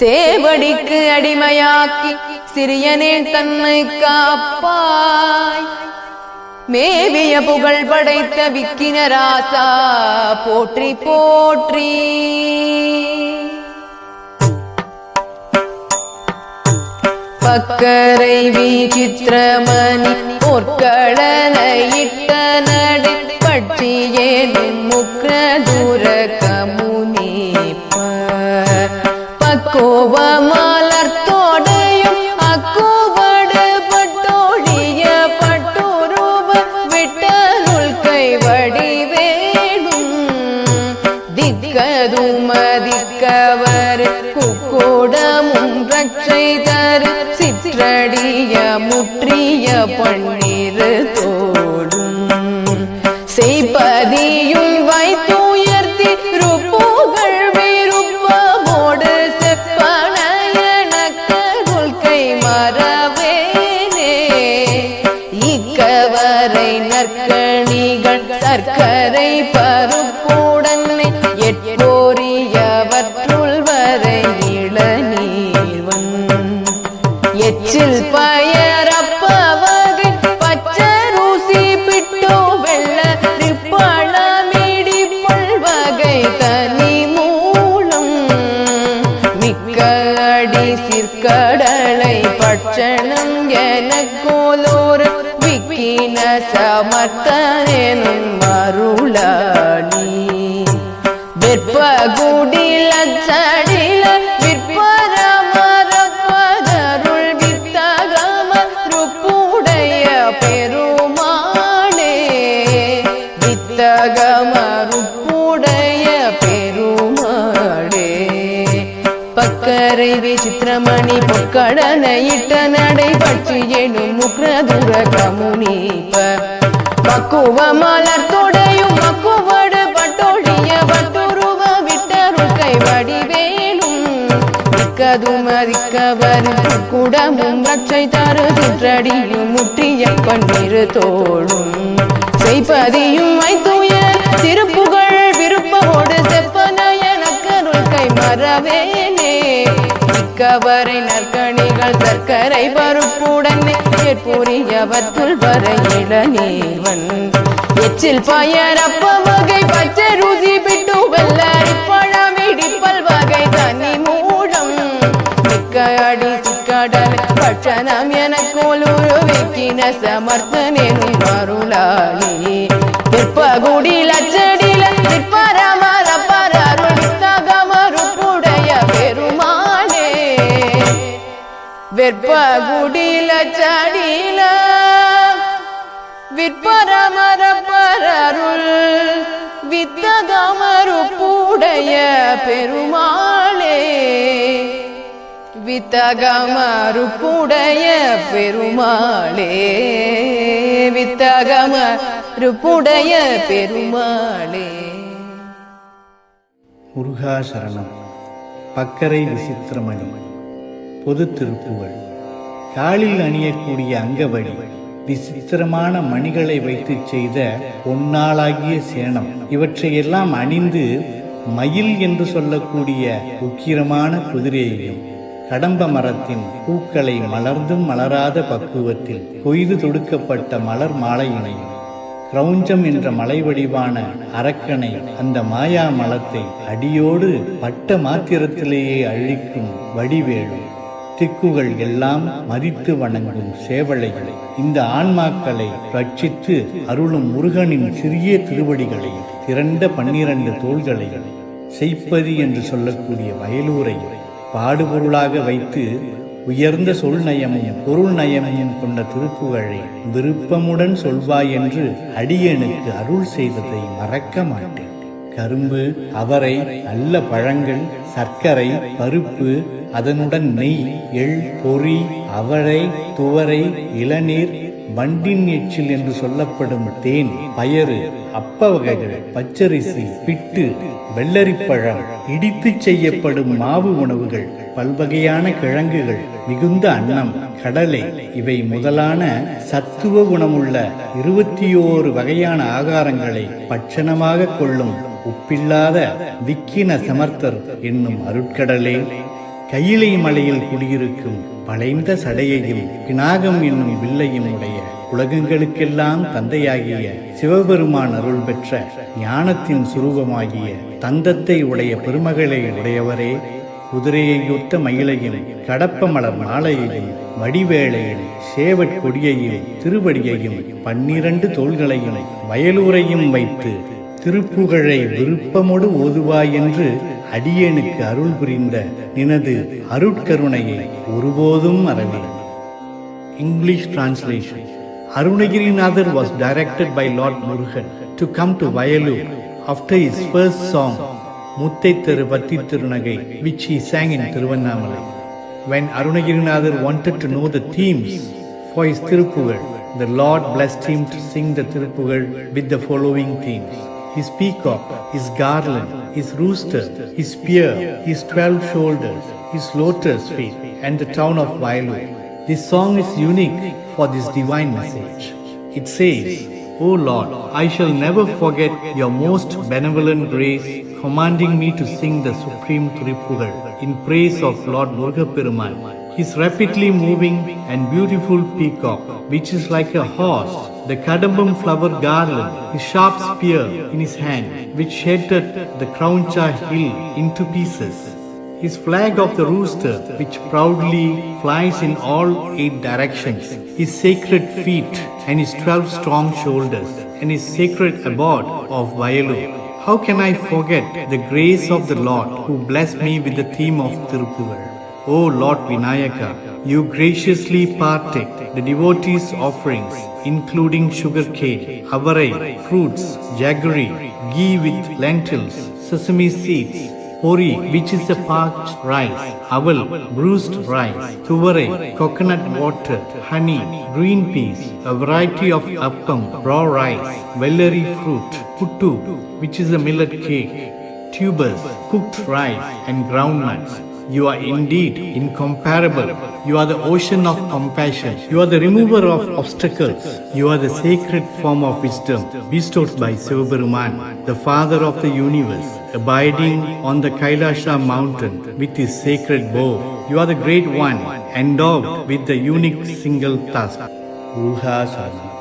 சேவடிக்கு அடிமையாக்கி சிறியனே தன்னை காப்பாய். மேவிய புகழ் படைத்த விக்கினராசா போற்றி போற்றி. பக்கரை வீச்சித்திரமணி பொற்களனையிட்ட நடி பற்றியே முக்ர தூரக்க பக்கோவ மலர்த்தோடையும் அக்குவடு பட்டோழிய பட்டுருவ விட்டருள் கைவடி வேணும் திக்கதுமதிக்கவர் குக்கூடமும் ரட்சை தரு சிற்றடிய முற்றிய பண்ணி बराबर வெற்பகுடில சடில விற்பரமரப்பதருள் வித்தகம ருப்புடைய பெருமாளே வித்தகம ருப்புடைய பெருமாளே பக்கரை விசித்திரமணி பொற்கடன இட்ட நடை பற்றி எனும் முக்ரதுர கமுனிப்ப பக்குவ மலர் திக்கதுமதிக்கவர் குடமும் ரட்சை தரு சுற்றடியும் முற்றிய பன்னிரு தோழும் செய்பதியும் வைத்துய திருப்புகழ் விருப்பமோடு செப்பனயனக்கருள் கை மறவேனே மிக்கவரை நற்கணிகள் சர்க்கரை பருப்புடனே ஏற்புரியவற்றுள் வரை இளநீவன் எச்சில் பயரப்ப வகை பச்சை பட்சணம் எனக்கோலுரு வைக்கின சமர்த்தனேனும் அருளாளி. பிற்பகுடி லச்சடில நிற்பரமர பரருள் தகமருப்புடைய பெருமானே. வெற்பகுடில சடில விற்பரமர பரருள் வித்தகமருப்புடைய பெருமாளே வித்தகமருப்புடைய பெருமாளே வித்தகமருப்புடைய பெருமாளே. முருகாசரணம் பக்கரை விசித்திரமணி. பொது திருப்புகள் காலில் அணியக்கூடிய அங்கவழி. விசித்திரமான மணிகளை வைத்து செய்த பொன்னாளாகிய சேனம். இவற்றையெல்லாம் அணிந்து மயில் என்று சொல்லக்கூடிய உக்கிரமான குதிரையையும் கடம்ப மரத்தின் பூக்களை மலர்ந்தும் மலராத பக்குவத்தில் கொய்து தொடுக்கப்பட்ட மலர் மாலையினையும் கிரௌஞ்சம் என்ற மலை வடிவான அரக்கனை அந்த மாயா மலத்தை அடியோடு பட்ட மாத்திரத்திலேயே அழிக்கும் வடிவேலும் திக்குகள் எல்லாம் மதித்து வணங்கும் சேவலைகளை இந்த ஆன்மாக்களை ரட்சித்து அருளும் முருகனின் சிறிய திருவடிகளையும் திரண்ட பன்னிரண்டு தோள்களையும் செய்ப்பதி என்று சொல்லக்கூடிய வயலூரையும் பாடுபொருளாக வைத்து உயர்ந்த சொல் நயமையும் பொருள் நயமையும் கொண்ட திருப்புகழை விருப்பமுடன் சொல்வாய் என்று அடியனுக்கு அருள் செய்ததை மறக்க மாட்டேன். கரும்பு அவரை நல்ல பழங்கள் சர்க்கரை பருப்பு அதனுடன் நெய் எள் பொறி அவரை துவரை இளநீர் வண்டின் எச்சில் என்று சொல்லப்படும் தேன் பயறு அப்ப வகைகள் பச்சரிசி பிட்டு வெள்ளரிப்பழம் இடித்து செய்யப்படும் மாவு உணவுகள் பல்வகையான கிழங்குகள் மிகுந்த அன்னம் கடலை இவை முதலான சத்துவ குணமுள்ள இருபத்தி ஓரு வகையான ஆகாரங்களை பட்சணமாக கொள்ளும் உப்பில்லாத விக்கின சமர்த்தர் என்னும் அருட்கடலே. கையிலை மலையில் குடியிருக்கும் வளைந்த சடையையும் பினாகம் என்னும் வில்லையும் உடைய உலகங்களுக்கெல்லாம் தந்தையாகிய சிவபெருமான் அருள் பெற்ற ஞானத்தின் சுரூபமாகிய தந்தத்தை உடைய பெருமகளை உடையவரே குதிரையையொத்த மயிலையும் கடப்ப மலர் மாலையையும் வடிவேளையும் சேவற் கொடியையும் திருவடியையும் பன்னிரண்டு தோள்களையும் வயலூரையும் வைத்து திருப்புகழை விருப்பமோடு ஓதுவாய் என்று அடியேனுக்கு அருள் புரிந்த நினது அருட்கருணையை ஒருபோதும் மறவேன் English translation Arunagirinathar was directed by Lord Murugan to come to Vayalur after his first song Muttai Tirupati Tirunagai which he sang in Tiruvannamalai. When Arunagirinathar wanted to know the themes for his Tirupugal, the Lord blessed him to sing the Tirupugal with the following themes. His peacock, his garland, his rooster, his spear, his twelve shoulders, his lotus feet, and the town of Vayalur. This song is unique for this divine message. It says, O Lord, I shall never forget your most benevolent grace commanding me to sing the supreme Tripugal in praise of Lord Muruga Perumal. His rapidly moving and beautiful peacock, which is like a horse, the Kadambam flower garland, his sharp spear in his hand, which shattered the Krauncha hill into pieces. His flag of the rooster, which proudly flies in all eight directions, his sacred feet and his twelve strong shoulders, and his sacred abode of Vayalur. How can I forget the grace of the Lord who blessed me with the theme of Tirupugal? O Lord Vinayaka, you graciously partake the devotees' offerings, including sugar cane, avarai, fruits, jaggery, ghee with lentils, sesame seeds, Pori, which is the parched rice, aval, bruised rice, tuvarai, coconut water, honey, green peas, a variety of appam, raw rice, vellary fruit, puttu, which is a millet cake, tubers, cooked rice, and groundnuts. You are indeed incomparable. You are the ocean of compassion. You are the remover of obstacles. You are the sacred form of wisdom bestowed by Sivaberuman, the father of the universe, abiding on the Kailasha mountain with his sacred bow. You are the great one, endowed with the unique single task. Ruha Sarna.